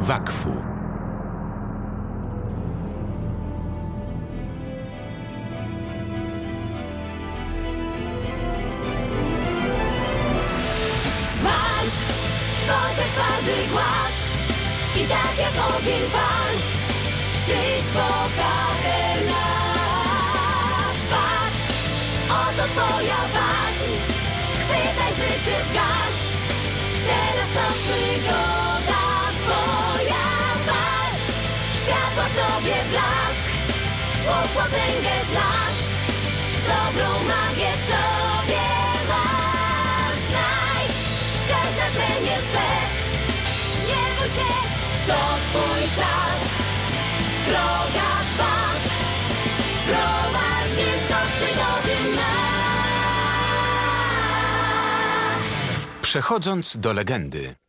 Wakfu. Walcz, Boże twardy głaz I tak jak ogień Słów potęgę znasz. Dobrą magię w sobie masz. Znajdź przeznaczenie swe. Nie bój się, to twój czas. Droga trwa Prowadź więc do przygody nas. Przechodząc do legendy.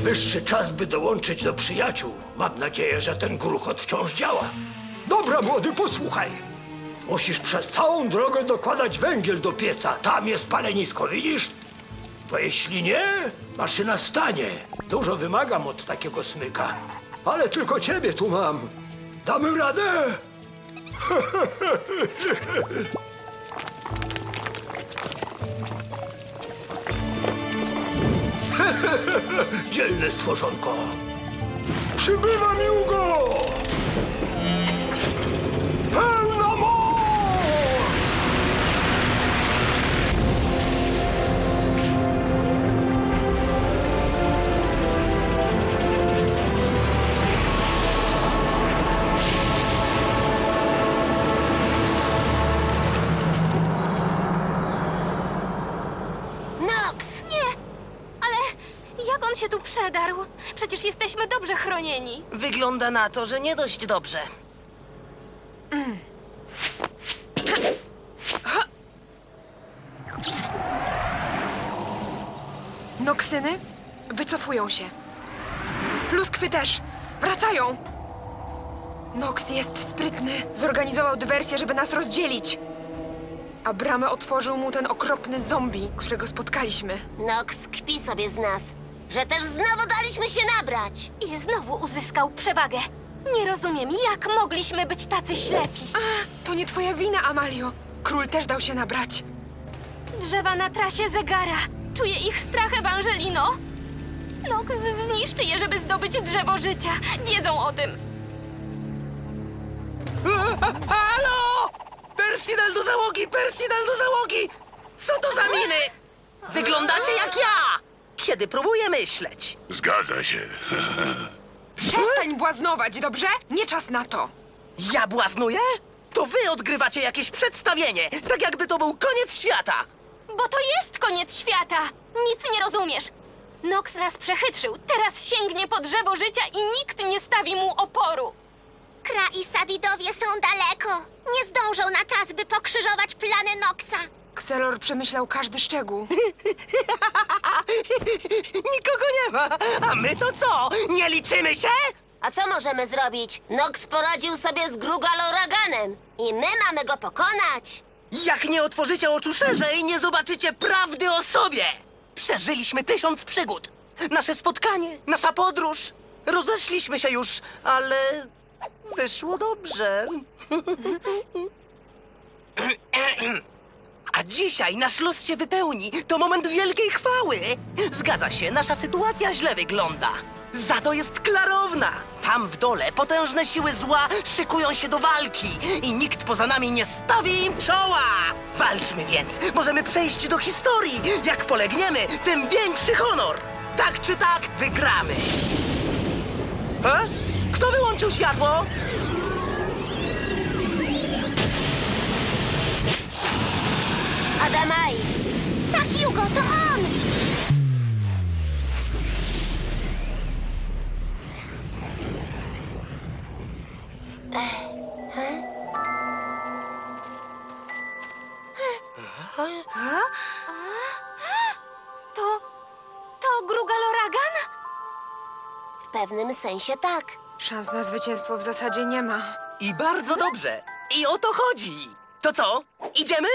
Najwyższy czas, by dołączyć do przyjaciół. Mam nadzieję, że ten gruchot wciąż działa. Dobra, młody, posłuchaj. Musisz przez całą drogę dokładać węgiel do pieca. Tam jest palenisko, widzisz? Bo jeśli nie, maszyna stanie. Dużo wymagam od takiego smyka. Ale tylko ciebie tu mam. Damy radę? Dzielne stworzonko. Przybywa mi Ugo! Przecież jesteśmy dobrze chronieni. Wygląda na to, że nie dość dobrze. Noksyny wycofują się. Pluskwy też. Wracają. Nox jest sprytny. Zorganizował dywersję, żeby nas rozdzielić. A bramę otworzył mu ten okropny zombie, którego spotkaliśmy. Nox kpi sobie z nas, że też znowu daliśmy się nabrać. I znowu uzyskał przewagę. Nie rozumiem, jak mogliśmy być tacy ślepi. To nie twoja wina, Amalio. Król też dał się nabrać. Drzewa na trasie zegara. Czuję ich strach, Ewangelino. Nox zniszczy je, żeby zdobyć drzewo życia. Wiedzą o tym. Halo! Persinal do załogi! Persinal do załogi! Co to za miny? Wyglądacie jak ja! Kiedy próbuję myśleć. Zgadza się. Przestań błaznować, dobrze? Nie czas na to. Ja błaznuję? To wy odgrywacie jakieś przedstawienie, tak jakby to był koniec świata. Bo to jest koniec świata. Nic nie rozumiesz. Nox nas przechytrzył. Teraz sięgnie po drzewo życia i nikt nie stawi mu oporu. Kra i Sadidowie są daleko. Nie zdążą na czas, by pokrzyżować plany Noxa. Kselor przemyślał każdy szczegół. Nikogo nie ma. A my to co? Nie liczymy się? A co możemy zrobić? Nox poradził sobie z Grugaloraganem i my mamy go pokonać. Jak nie otworzycie oczu szerzej, nie zobaczycie prawdy o sobie! Przeżyliśmy tysiąc przygód. Nasze spotkanie, nasza podróż. Rozeszliśmy się już, ale wyszło dobrze. A dzisiaj nasz los się wypełni. To moment wielkiej chwały. Zgadza się, nasza sytuacja źle wygląda. Za to jest klarowna. Tam w dole potężne siły zła szykują się do walki i nikt poza nami nie stawi im czoła. Walczmy więc. Możemy przejść do historii. Jak polegniemy, tym większy honor. Tak czy tak, wygramy. E? Kto wyłączył światło? Adamai! Tak, Hugo, to on! To... to Grugaloragan? W pewnym sensie tak. Szans na zwycięstwo w zasadzie nie ma. I bardzo dobrze. I o to chodzi. To co? Idziemy?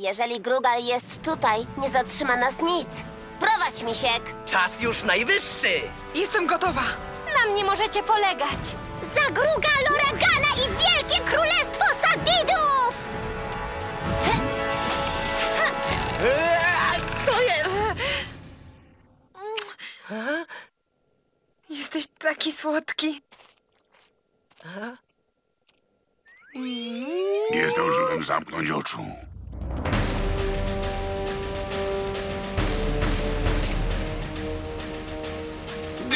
Jeżeli Grugal jest tutaj, nie zatrzyma nas nic. Prowadź, Misiek! Czas już najwyższy. Jestem gotowa. Na mnie możecie polegać. Za Grugal, Loragana i Wielkie Królestwo Sadidów! Eee, Co jest? Jesteś taki słodki. Nie zdążyłem zamknąć oczu.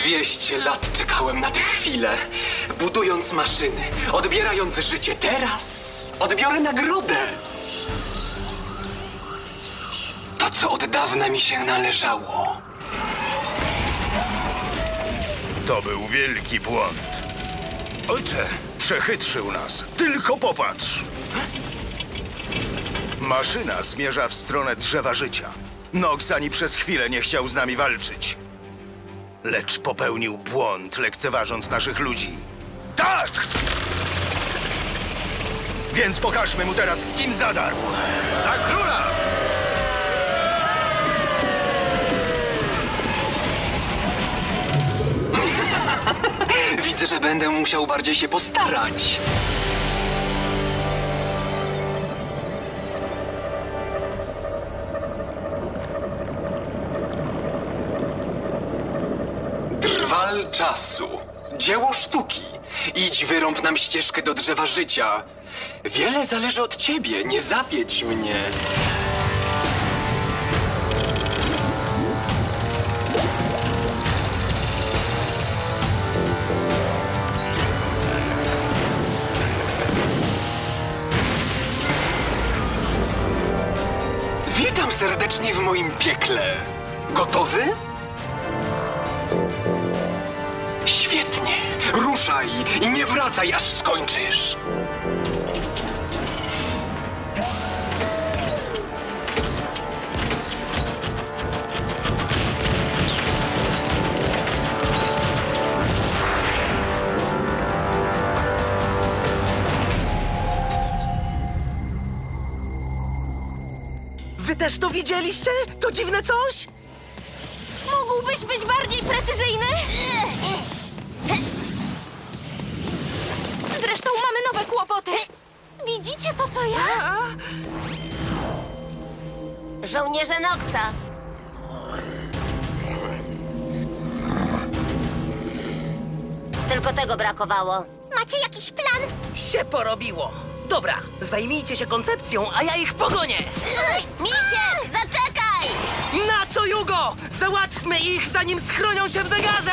Dwieście lat czekałem na tę chwilę, budując maszyny, odbierając życie. Teraz odbiorę nagrodę. To, co od dawna mi się należało. To był wielki błąd. Ojcze, przechytrzył nas. Tylko popatrz. Maszyna zmierza w stronę drzewa życia. Nox ani przez chwilę nie chciał z nami walczyć. Lecz popełnił błąd, lekceważąc naszych ludzi. Tak! Więc pokażmy mu teraz, z kim zadarł. Za króla! Widzę, że będę musiał bardziej się postarać. Czasu. Dzieło sztuki. Idź wyrąb nam ścieżkę do drzewa życia. Wiele zależy od ciebie, nie zawiedź mnie. Witam serdecznie w moim piekle. Gotowy? Ruszaj i nie wracaj, aż skończysz. Wy też to widzieliście? To dziwne coś? Mógłbyś być bardziej precyzyjny? Kłopoty. Widzicie to, co ja? Żołnierze Noxa! Tylko tego brakowało. Macie jakiś plan? Się porobiło. Dobra, zajmijcie się koncepcją, a ja ich pogonię. Misiek, zaczekaj! Na co, Jugo? Załatwmy ich, zanim schronią się w zegarze!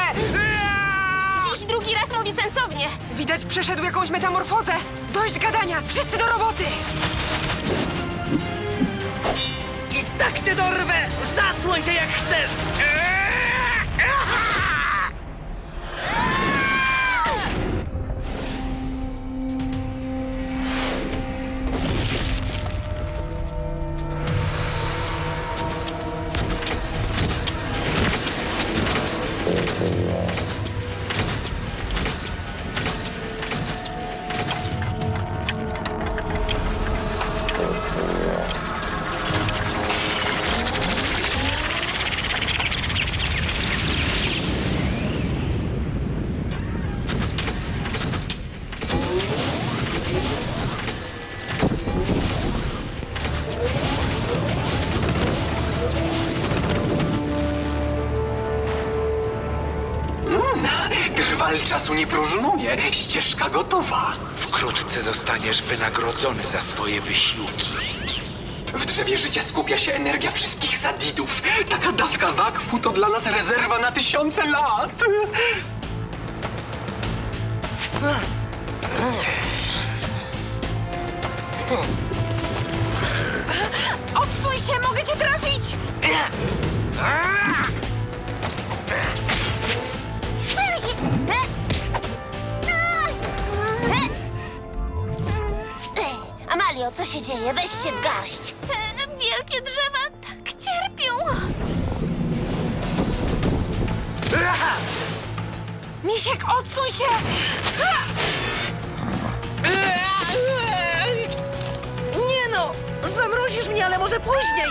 Eee! Dziś drugi raz mówi sensownie. Widać przeszedł jakąś metamorfozę. Dość gadania, wszyscy do roboty. I tak cię dorwę! Zasłoń się jak chcesz! Eee! Czasu nie próżnuje. Ścieżka gotowa. Wkrótce zostaniesz wynagrodzony za swoje wysiłki. W drzewie życia skupia się energia wszystkich sadidów. Taka dawka wakfu to dla nas rezerwa na tysiące lat. Odsuń się, mogę cię trafić! Się dzieje? Weź się w garść. Te wielkie drzewa tak cierpią. Misiek, odsuń się! Nie no! Zamrozisz mnie, ale może później!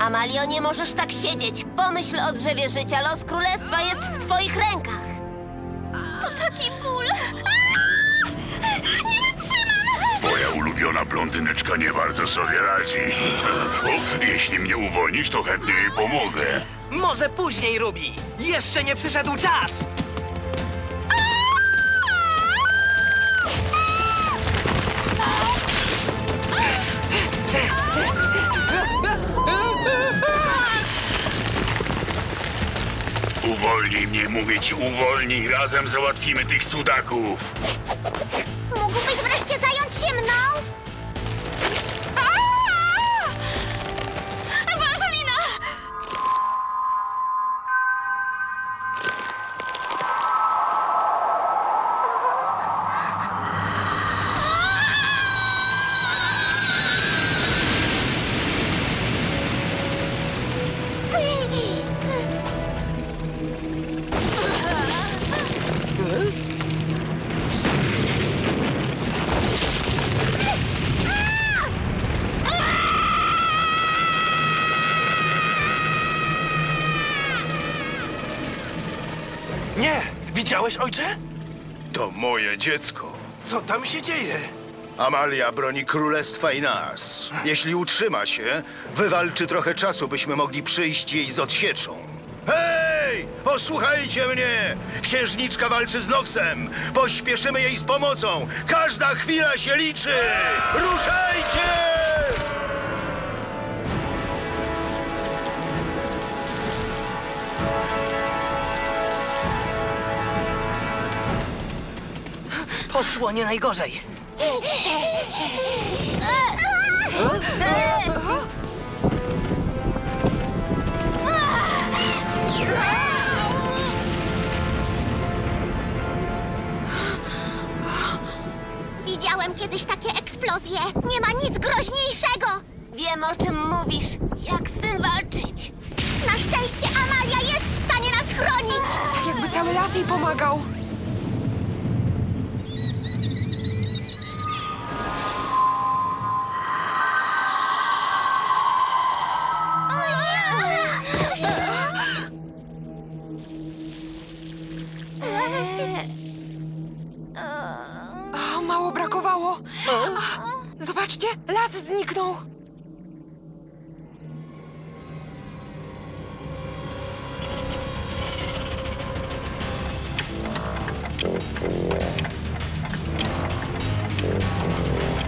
Amalio, nie możesz tak siedzieć. Pomyśl o drzewie życia. Los królestwa jest w twoich rękach. To taki ból! Aaa! Nie wytrzymam! Twoja ulubiona blondyneczka nie bardzo sobie radzi. O, jeśli mnie uwolnisz, to chętnie jej pomogę. Może później, Ruby! Jeszcze nie przyszedł czas! Uwolnij mnie, mówię ci, uwolnij. Razem załatwimy tych cudaków. Widziałeś, ojcze? To moje dziecko. Co tam się dzieje? Amalia broni królestwa i nas. Jeśli utrzyma się, wywalczy trochę czasu, byśmy mogli przyjść jej z odsieczą. Hej! Posłuchajcie mnie! Księżniczka walczy z Noxem! Pośpieszymy jej z pomocą! Każda chwila się liczy! Ruszajcie! Poszło nie najgorzej. Widziałem kiedyś takie eksplozje. Nie ma nic groźniejszego. Wiem, o czym mówisz. Jak z tym walczyć? Na szczęście Amalia jest w stanie nas chronić. Tak jakby cały las jej pomagał. Brakowało. Zobaczcie, las zniknął.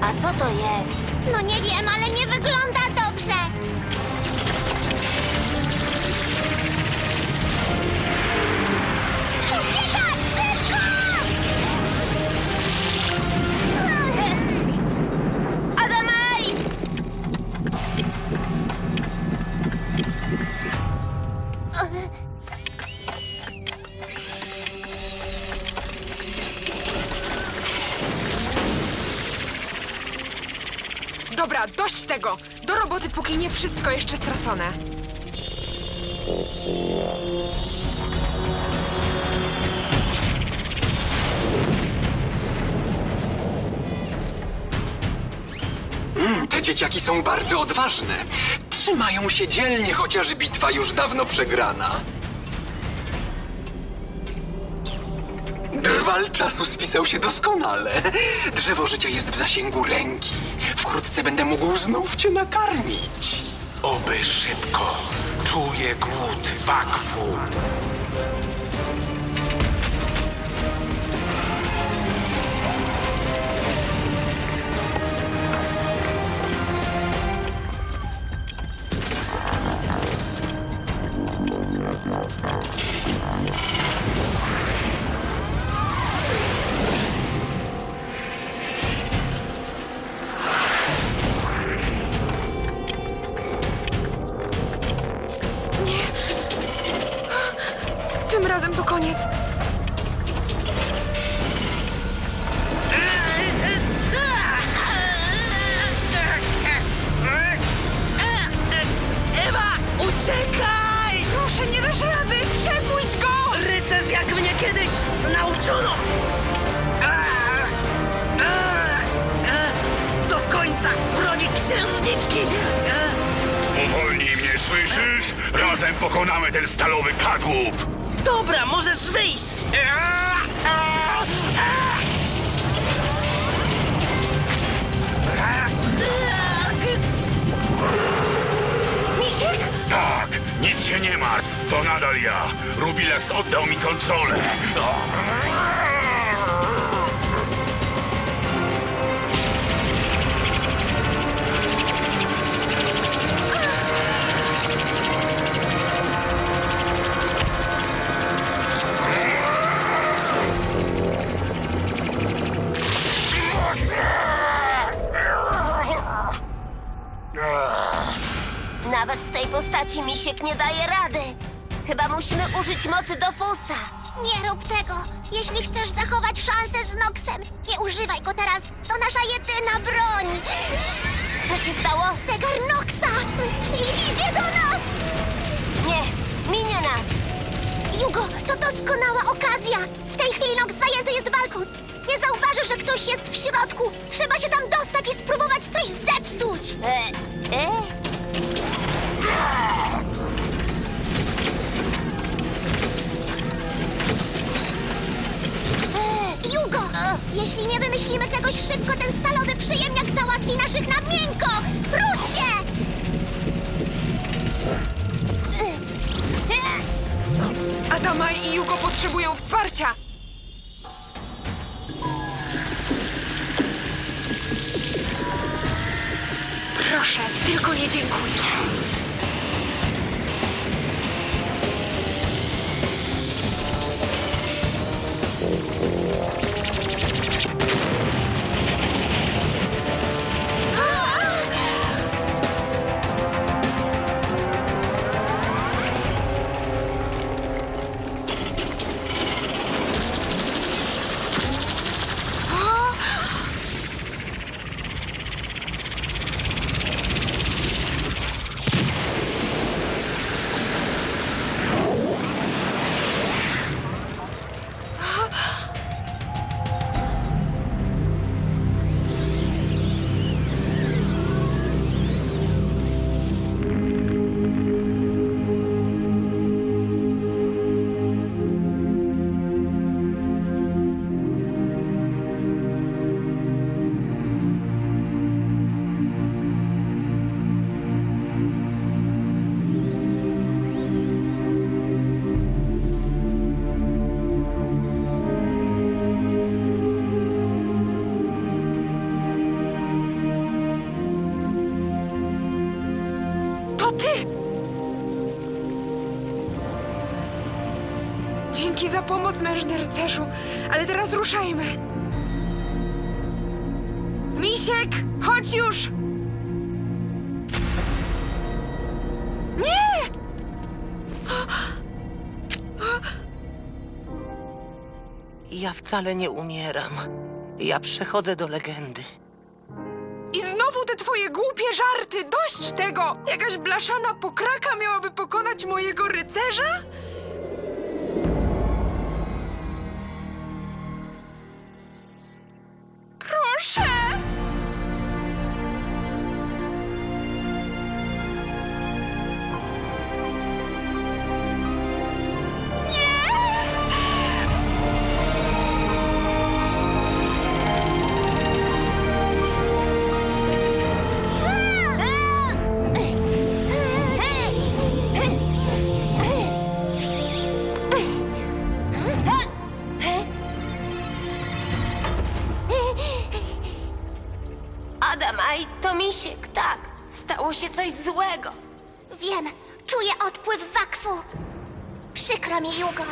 A co to jest? No nie wiem, ale nie wygląda dobrze. Tego. Do roboty, póki nie wszystko jeszcze stracone. Te dzieciaki są bardzo odważne. Trzymają się dzielnie, chociaż bitwa już dawno przegrana. Val czasu spisał się doskonale. Drzewo życia jest w zasięgu ręki. Wkrótce będę mógł znów cię nakarmić. Oby szybko. Czuję głód wakfu. Pokonamy ten stalowy kadłub! Dobra, możesz wyjść! Misiek? Tak, nic się nie martw, to nadal ja. Rubilex oddał mi kontrolę. O. Nawet w tej postaci Misiek nie daje rady. Chyba musimy użyć mocy do fusa. Nie rób tego. Jeśli chcesz zachować szansę z Noxem, nie używaj go teraz. To nasza jedyna broń. Co się stało? Zegar Noxa! I idzie do nas! Nie, minie nas. Jugo, to doskonała okazja. W tej chwili Nox zajęty jest walką. Nie zauważy, że ktoś jest w środku. Trzeba się tam dostać i spróbować coś zepsuć. E, e? Jugo! Jeśli nie wymyślimy czegoś szybko, ten stalowy przyjemniak załatwi naszych na miękko! Rusz się! I Jugo potrzebują wsparcia. Proszę, tylko nie dziękuj. Pomoc, mężny rycerzu. Ale teraz ruszajmy. Misiek, chodź już! Nie! Ja wcale nie umieram. Ja przechodzę do legendy. I znowu te twoje głupie żarty! Dość tego! Jakaś blaszana pokraka miałaby pokonać mojego rycerza? Proszę! Adamaj, to misiek, tak. Stało się coś złego. Wiem, czuję odpływ wakfu. Przykro mi, Jugo.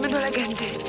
Więc przejdźmy do legendy.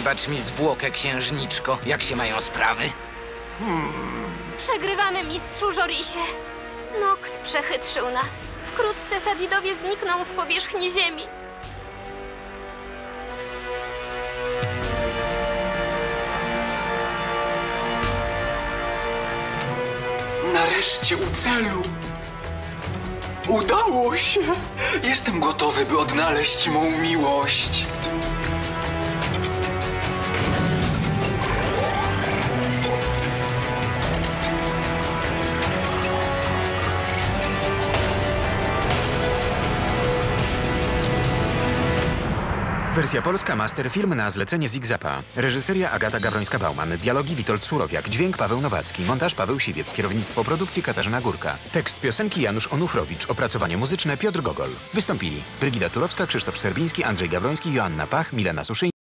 Wybacz mi zwłokę, księżniczko. Jak się mają sprawy? Przegrywamy, mistrzu Żorisie. Nox przechytrzył nas. Wkrótce Sadidowie znikną z powierzchni ziemi. Nareszcie u celu. Udało się. Jestem gotowy, by odnaleźć mą miłość. Wersja polska Master Film na zlecenie Zigzapa. Reżyseria Agata Gawrońska-Bauman. Dialogi Witold Surowiak. Dźwięk Paweł Nowacki. Montaż Paweł Siwiec. Kierownictwo produkcji Katarzyna Górka. Tekst piosenki Janusz Onufrowicz. Opracowanie muzyczne Piotr Gogol. Wystąpili Brygida Turowska, Krzysztof Szczerbiński, Andrzej Gawroński, Joanna Pach, Milena Suszyńska.